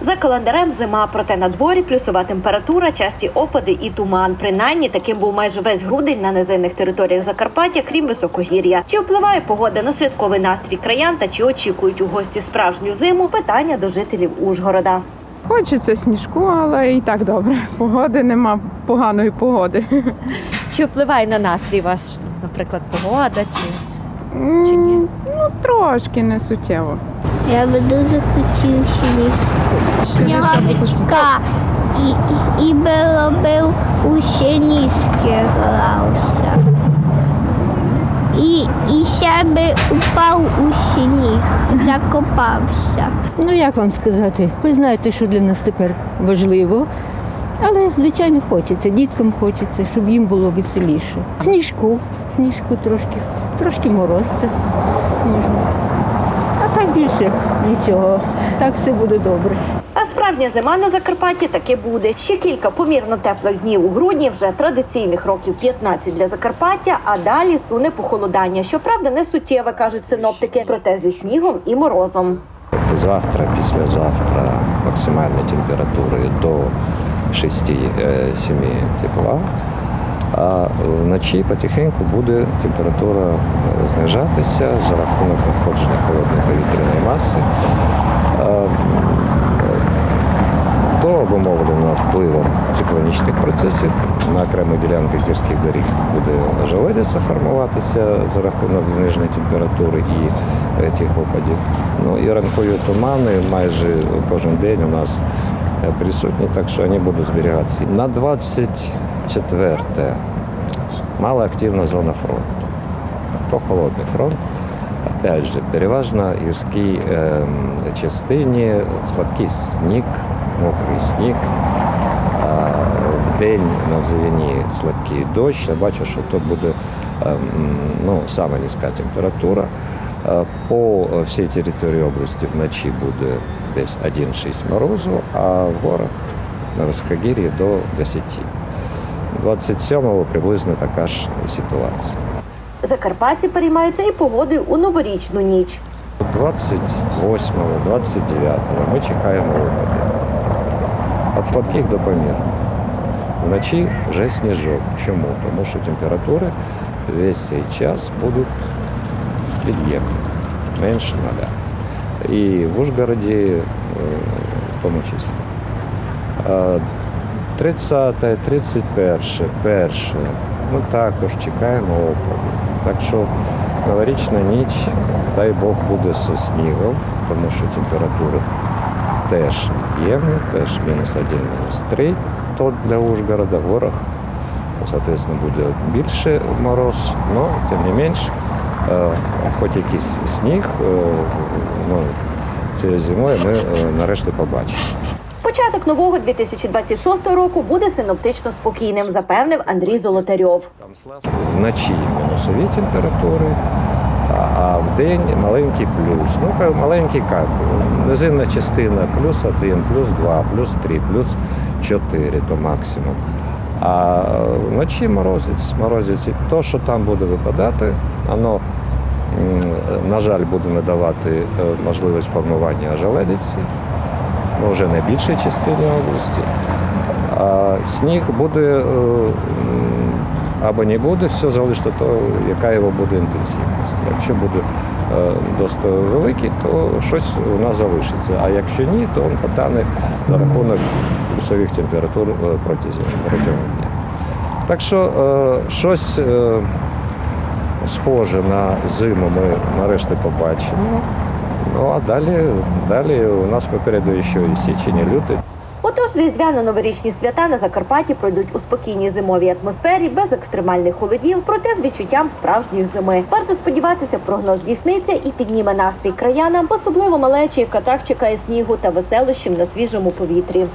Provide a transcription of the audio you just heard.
За календарем зима, проте на дворі плюсова температура, часті опади і туман. Принаймні таким був майже весь грудень на низинних територіях Закарпаття, крім високогір'я. Чи впливає погода на святковий настрій краян та чи очікують у гості справжню зиму? Питання до жителів Ужгорода. Хочеться сніжку, але і так добре. Погоди нема поганої погоди. Чи впливає на настрій вас, наприклад, погода? Чи Чи ні? Ну, трошки не суттєво. Я би дуже хотів сніжку. Сніговичка. І, і, і би робив у сніжки грався. І, і ще би упав у сніг, закопався. Ну як вам сказати? Ви знаєте, що для нас тепер важливо. Але, звичайно, хочеться. Діткам хочеться, щоб їм було веселіше. Сніжку, сніжку трошки, трошки морозця можна. А більше нічого. Так все буде добре. А справжня зима на Закарпатті таки буде. Ще кілька помірно теплих днів у грудні, вже традиційних років 15 для Закарпаття, а далі суне похолодання. Щоправда, не суттєве, кажуть синоптики, проте зі снігом і морозом. Завтра, післязавтра максимальні температури до 6-7 тепла. А вночі потихеньку буде температура е, знижатися за рахунок надходження холодної повітряної маси. А, м, То обумовлено впливом циклонічних процесів. На окремих ділянках гірських доріг буде ожеледиця формуватися за рахунок зниженої температури і е, тих опадів. Ну і ранкові тумани майже кожен день у нас е, присутні, так що вони будуть зберігатися. На 24 малоактивна зона фронту. То холодний фронт. Опять же, переважно в гірській ем, частині слабкий сніг, мокрий сніг. В день на зелені слабкий дощ. Я бачу, що тут буде ем, ну, саме низька температура. Е, По всій території області вночі буде десь 1,6 морозу, а в горах на високогір'ї до 10. 27-го приблизно така ж ситуація. Закарпатці переймаються і погодою у новорічну ніч. 28-го, 29-го ми чекаємо опади. Від слабких до помірних. Вночі вже сніжок. Чому? Тому що температури весь цей час будуть під'ємні, менше нуля. І в Ужгороді е, в тому числі. Е, 30, 31, 1. Ми також чекаємо опаду. Так що новорічна ніч, дай Бог, буде зі снігом, тому що температури теж ємні, теж мінус 1, мінус 3. То для Ужгорода в горах, соответственно, буде більше мороз, але тим не менш, е, хоч якийсь сніг, е, ну, цією зимою ми е, нарешті побачимо. Початок нового 2026 року буде синоптично спокійним, запевнив Андрій Золотарьов. Вночі мінусові температури, а, в день маленький плюс. Ну, маленький як? Низинна частина плюс 1, плюс 2, плюс 3, плюс 4 то максимум. А вночі морозець. Морозець. То, що там буде випадати, воно, на жаль, буде надавати е, можливість формування ожеледиці, ну, вже на більшій частині області. А сніг буде е, або не буде, все залежить від того, яка його буде інтенсивність. Якщо буде е, досить великий, то щось у нас залишиться. А якщо ні, то він потане за рахунок плюсових температур е, протягом дня. Так що щось схоже на зиму ми нарешті побачимо. Ну а далі, далі у нас попереду ще і січень, і лютий. Отож, різдвяно-новорічні свята на Закарпатті пройдуть у спокійній зимовій атмосфері, без екстремальних холодів, проте з відчуттям справжньої зими. Варто сподіватися, прогноз дійсниться і підніме настрій краянам, особливо малечі, яка так чекає снігу та веселощів на свіжому повітрі.